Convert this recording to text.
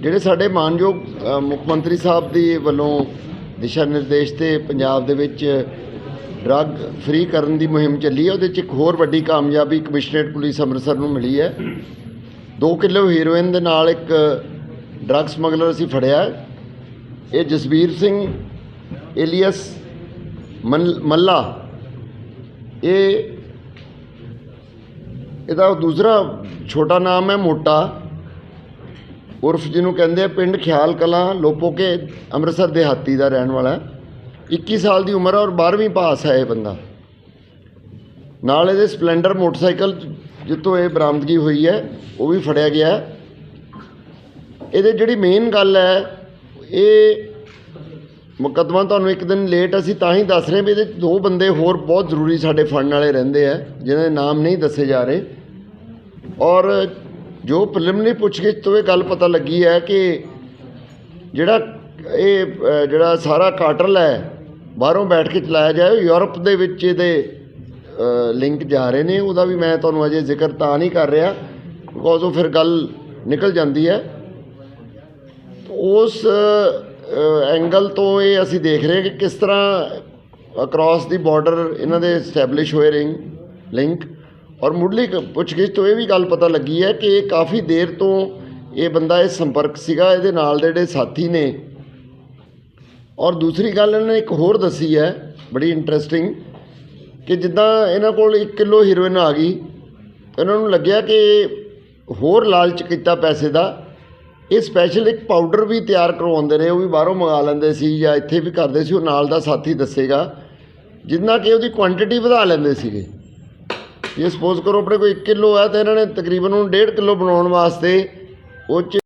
ਜਿਹੜੇ ਸਾਡੇ ਮਾਨਯੋਗ ਮੁੱਖ ਮੰਤਰੀ ਸਾਹਿਬ ਦੀ ਵੱਲੋਂ ਦਿਸ਼ਾ ਨਿਰਦੇਸ਼ ਤੇ ਪੰਜਾਬ ਦੇ ਵਿੱਚ ਡਰੱਗ ਫ੍ਰੀ ਕਰਨ ਦੀ ਮੁਹਿੰਮ ਚੱਲੀ ਹੈ, ਉਹਦੇ 'ਚ ਇੱਕ ਹੋਰ ਵੱਡੀ ਕਾਮਯਾਬੀ ਕਮਿਸ਼ਨਰੇਟ ਪੁਲਿਸ ਅੰਮ੍ਰਿਤਸਰ ਨੂੰ ਮਿਲੀ ਹੈ। 2 ਕਿਲੋ ਹੀਰੋਇਨ ਦੇ ਨਾਲ ਇੱਕ ਡਰੱਗ ਸਮਗਲਰ ਅਸੀਂ ਫੜਿਆ ਇਹ ਜਸਬੀਰ ਸਿੰਘ ਏਲੀਅਸ ਮਨ- ਮੱਲਾ। ਇਹ ਇਹਦਾ ਦੂਸਰਾ ਛੋਟਾ ਨਾਮ ਹੈ ਮੋਟਾ। ਉਰਫ ਜਿਹਨੂੰ ਕਹਿੰਦੇ ਆ ਪਿੰਡ ਖਿਆਲ ਕਲਾਂ ਲੋਪੋਕੇ, ਅੰਮ੍ਰਿਤਸਰ ਦੇਹਾਤੀ ਦਾ ਰਹਿਣ ਵਾਲਾ ਹੈ। 21 ਸਾਲ ਦੀ ਉਮਰ ਹੈ ਔਰ 12ਵੀਂ ਪਾਸ ਹੈ ਇਹ ਬੰਦਾ। ਨਾਲ ਇਹਦੇ ਸਪਲੈਂਡਰ ਮੋਟਰਸਾਈਕਲ ਜਿੱਤੋਂ ਇਹ ਬਰਾਮਦਗੀ ਹੋਈ ਹੈ, ਉਹ ਵੀ ਫੜਿਆ ਗਿਆ ਇਹਦੇ ਜਿਹੜੀ ਮੇਨ ਗੱਲ ਹੈ, ਇਹ ਮੁਕੱਦਮਾ ਤੁਹਾਨੂੰ ਇੱਕ ਦਿਨ ਲੇਟ ਅਸੀਂ ਤਾਂ ਹੀ ਦੱਸ ਰਹੇ ਵੀ ਇਹਦੇ 'ਚ ਦੋ ਬੰਦੇ ਹੋਰ ਬਹੁਤ ਜ਼ਰੂਰੀ ਸਾਡੇ ਫੜਨ ਵਾਲੇ ਰਹਿੰਦੇ ਆ ਜਿਨ੍ਹਾਂ ਦੇ ਨਾਮ ਨਹੀਂ ਦੱਸੇ ਜਾ ਰਹੇ। ਔਰ ਜੋ ਪ੍ਰੀਲਿਮਿਨਰੀ ਪੁੱਛਗਿੱਛ ਤੋਂ ਇਹ ਗੱਲ ਪਤਾ ਲੱਗੀ ਹੈ ਕਿ ਜਿਹੜਾ ਇਹ ਜਿਹੜਾ ਸਾਰਾ ਕਾਟਲ ਹੈ, ਬਾਹਰੋਂ ਬੈਠ ਕੇ ਚਲਾਇਆ ਜਾਏ ਯੂਰਪ ਦੇ ਵਿੱਚ ਇਹਦੇ ਲਿੰਕ ਜਾ ਰਹੇ ਨੇ, ਉਹਦਾ ਵੀ ਮੈਂ ਤੁਹਾਨੂੰ ਅਜੇ ਜ਼ਿਕਰ ਤਾਂ ਨਹੀਂ ਕਰ ਰਿਹਾ ਬਿਕੋਜ਼ ਉਹ ਫਿਰ ਗੱਲ ਨਿਕਲ ਜਾਂਦੀ ਹੈ। ਉਸ ਐਂਗਲ ਤੋਂ ਇਹ ਅਸੀਂ ਦੇਖ ਰਹੇ ਕਿ ਕਿਸ ਤਰ੍ਹਾਂ ਅਕ੍ਰੋਸ ਦੀ ਬਾਰਡਰ ਇਹਨਾਂ ਦੇ ਸਟੈਬਲਿਸ਼ ਹੋਏ ਰਿੰਗ ਲਿੰਕ ਔਰ ਮੁੱਢਲੀ ਪੁੱਛਗਿੱਛ ਤੋਂ ਇਹ ਵੀ ਗੱਲ ਪਤਾ ਲੱਗੀ ਹੈ ਕਿ ਇਹ ਕਾਫੀ ਦੇਰ ਤੋਂ ਇਹ ਬੰਦਾ ਇਹ ਸੰਪਰਕ ਸੀਗਾ, ਇਹਦੇ ਨਾਲ ਦੇ ਜਿਹੜੇ ਸਾਥੀ ਨੇ। ਔਰ ਦੂਸਰੀ ਗੱਲ ਇਹਨਾਂ ਨੇ ਇੱਕ ਹੋਰ ਦੱਸੀ ਹੈ, ਬੜੀ ਇੰਟਰਸਟਿੰਗ ਕਿ ਜਿੱਦਾਂ ਇਹਨਾਂ ਕੋਲ 1 ਕਿਲੋ ਹੀਰੋਇਨ ਆ ਗਈ ਇਹਨਾਂ ਨੂੰ ਲੱਗਿਆ ਕਿ ਹੋਰ ਲਾਲਚ ਕੀਤਾ ਪੈਸੇ ਦਾ। ਇਹ ਸਪੈਸ਼ਲ ਇੱਕ ਪਾਊਡਰ ਵੀ ਤਿਆਰ ਕਰਵਾਉਂਦੇ ਰਹੇ ਉਹ ਵੀ ਬਾਹਰੋਂ ਮੰਗਾ ਲੈਂਦੇ ਸੀ ਜਾਂ ਇੱਥੇ ਵੀ ਕਰਦੇ ਸੀ, ਉਹ ਨਾਲ ਦਾ ਸਾਥੀ ਦੱਸੇਗਾ। ਜਿੰਨਾ ਕਿ ਉਹਦੀ ਕੁਆਂਟੀਟੀ ਵਧਾ ਲੈਂਦੇ ਸੀਗੇ। ਜੇ ਸਪੋਜ਼ ਕਰੋ ਆਪਣੇ ਕੋਈ 1 ਕਿਲੋ ਹੈ, ਤਾਂ ਇਹਨਾਂ ਨੇ ਤਕਰੀਬਨ ਉਹਨੂੰ 1.5 ਕਿਲੋ ਬਣਾਉਣ ਵਾਸਤੇ ਉਹ 'ਚ